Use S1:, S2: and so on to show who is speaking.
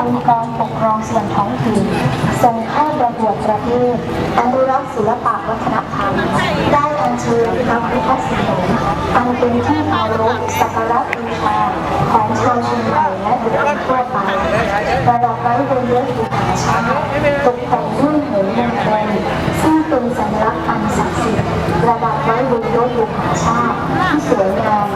S1: องค์กรปกครองส่วนท้องถิ่นส่งเข้าประกวดประเภทอนุรักษ์ศิลปะวัฒนธรรม ได้อัญเชิญพระพุทธศิลป์อันเป็นที่เคารพสักการะบูชาของชาวชุมชนและบุคคลทั่วไปประดับไว้บนเลือดุหาชาตกแต่งด้วยเหรียญมงคลซึ่งเป็นสัญลักษณ์อันศักดิ์สิทธิ์ระดับไว้บนรดบุหาชาที่สวยงาม